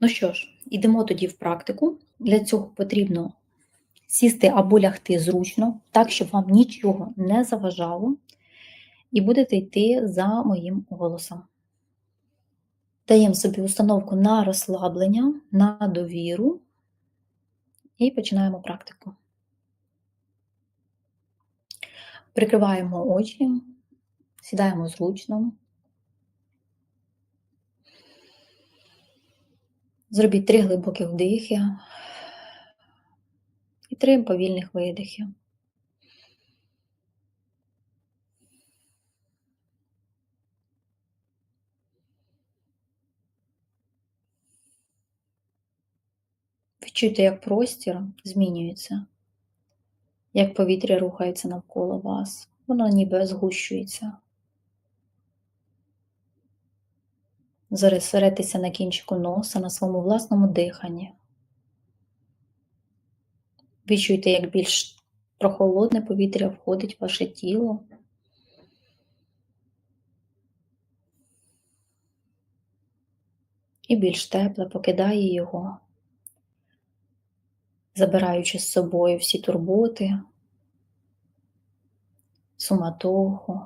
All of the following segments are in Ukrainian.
Ну що ж, ідемо тоді в практику. Для цього потрібно сісти або лягти зручно, так, щоб вам нічого не заважало, і будете йти за моїм голосом. Даємо собі установку на розслаблення, на довіру і починаємо практику. Прикриваємо очі, сідаємо зручно. Зробіть три глибокі вдихи і три повільних видихи. Відчуйте, як простір змінюється, як повітря рухається навколо вас, воно ніби згущується. Зосередьтеся на кінчику носа, на своєму власному диханні. Відчуйте, як більш прохолодне повітря входить в ваше тіло. І більш тепле покидає його, забираючи з собою всі турботи, суматоху,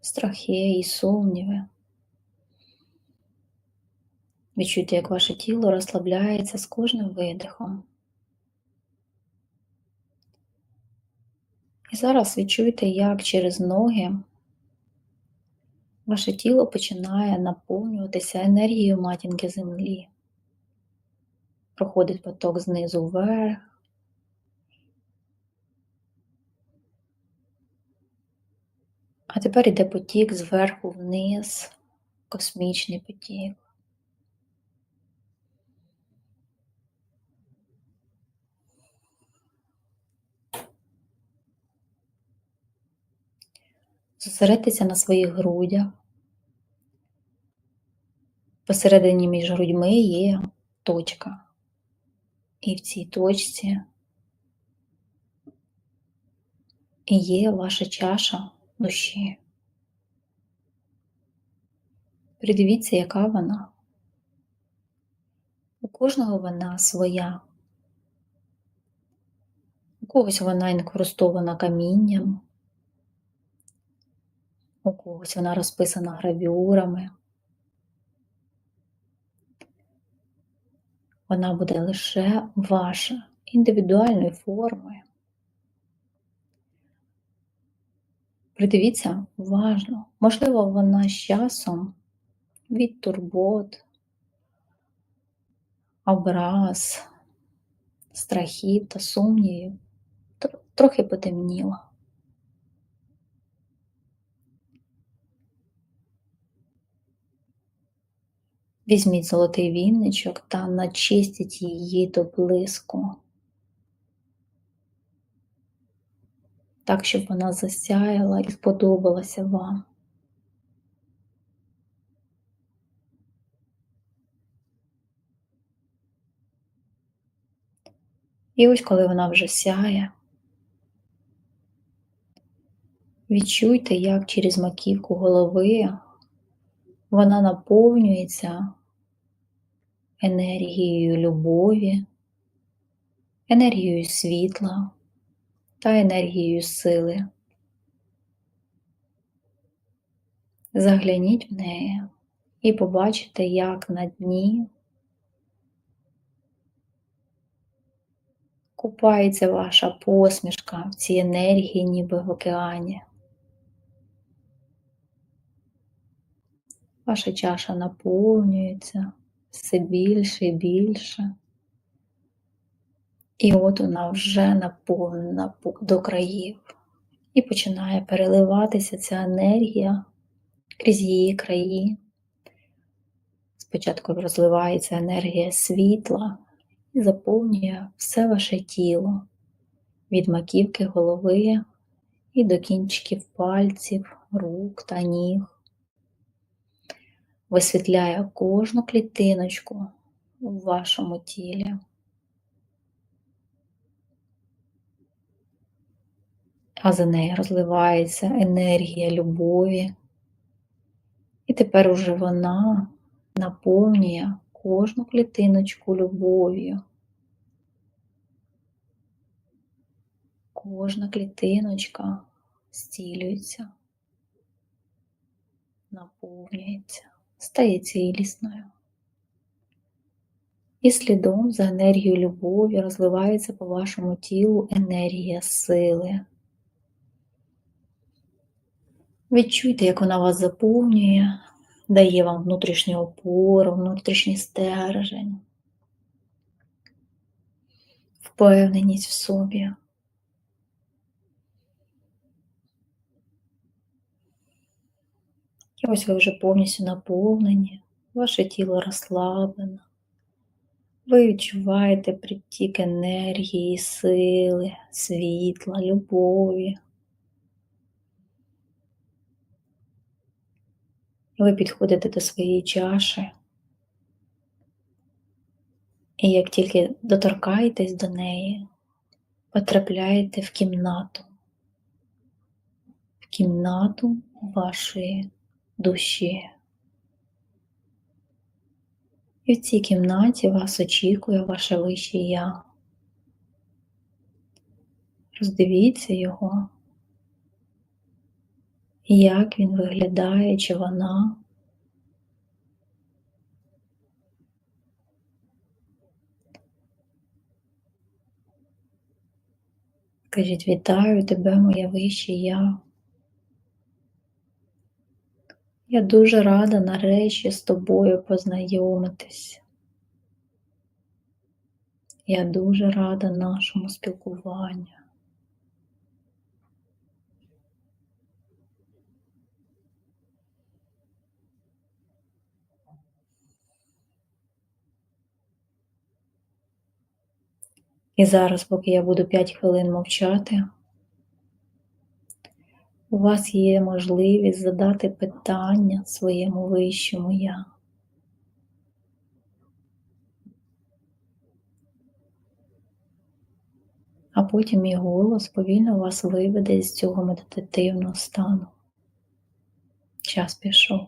страхи і сумніви. Відчуйте, як ваше тіло розслабляється з кожним видихом. І зараз відчуйте, як через ноги ваше тіло починає наповнюватися енергією матінки землі. Проходить поток знизу вверх. А тепер йде потік зверху вниз, космічний потік. Зосередьтеся на своїх грудях. Посередині між грудьми є точка. І в цій точці є ваша чаша душі. Придивіться, яка вона. У кожного вона своя. У когось вона інкрустована камінням, у когось вона розписана гравюрами. Вона буде лише ваша індивідуальної форми. Придивіться уважно, можливо, вона з часом від турбот, образ, страхів та сумнівів трохи потемніла. Візьміть золотий вінничок та начистіть її до блиску, так, щоб вона засяяла і сподобалася вам. І ось коли вона вже сяє, відчуйте, як через маківку голови вона наповнюється енергією любові, енергією світла та енергією сили. Загляніть в неї і побачите, як на дні купається ваша посмішка в цій енергії, ніби в океані. Ваша чаша наповнюється все більше і більше. І от вона вже наповнена до країв. І починає переливатися ця енергія крізь її краї. Спочатку розливається енергія світла і заповнює все ваше тіло від маківки голови і до кінчиків пальців, рук та ніг висвітляє кожну клітиночку у вашому тілі. А за нею розливається енергія любові. І тепер уже вона наповнює кожну клітиночку любов'ю. Кожна клітиночка зцілюється, наповнюється, стає цілісною. І слідом за енергією любові розливається по вашому тілу енергія сили. Відчуйте, як вона вас заповнює, дає вам внутрішню опору, внутрішній стержень, впевненість в собі. І ось ви вже повністю наповнені, ваше тіло розслаблено. Ви відчуваєте притік енергії, сили, світла, любові. Ви підходите до своєї чаші. І як тільки доторкаєтесь до неї, потрапляєте в кімнату, в кімнату вашої душі. І в цій кімнаті вас очікує ваше вище я. Роздивіться його, як він виглядає, чи вона. Кажіть, вітаю тебе, моє вище я. Я дуже рада нарешті з тобою познайомитись. Я дуже рада нашому спілкуванню. І зараз, поки я буду 5 хвилин мовчати, у вас є можливість задати питання своєму вищому я. А потім мій голос повільно вас виведе з цього медитативного стану. Час пішов.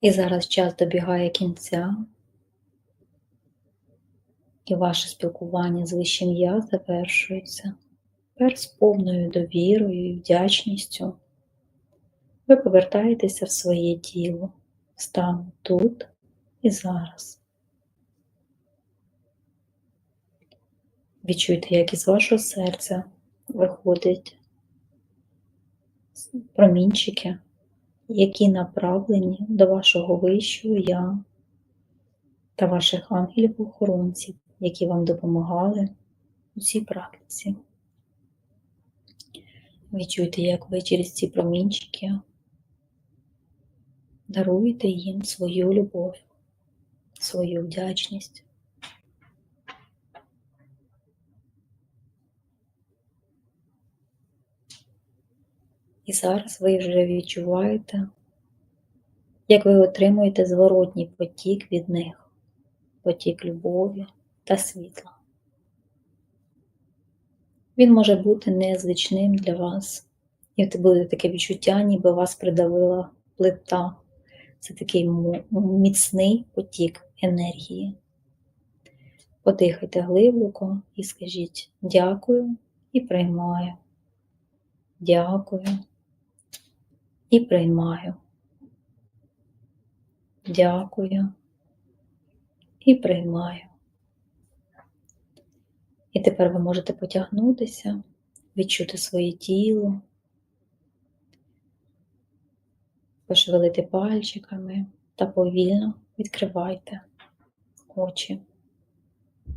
І зараз час добігає кінця, і ваше спілкування з вищим я завершується. Тепер з повною довірою і вдячністю ви повертаєтеся в своє тіло, стану тут і зараз. Відчуйте, як із вашого серця виходять промінчики, які направлені до вашого вищого я та ваших ангелів-охоронців, які вам допомагали у цій практиці. Відчуйте, як ви через ці промінчики даруєте їм свою любов, свою вдячність. І зараз ви вже відчуваєте, як ви отримуєте зворотній потік від них, потік любові та світла. Він може бути незвичним для вас, і це буде таке відчуття, ніби вас придавила плита. Це такий міцний потік енергії. Подихайте глибоко і скажіть дякую і приймаю. Дякую і приймаю. Дякую і приймаю. І тепер ви можете потягнутися, відчути своє тіло, пошевелити пальчиками та повільно відкривайте очі.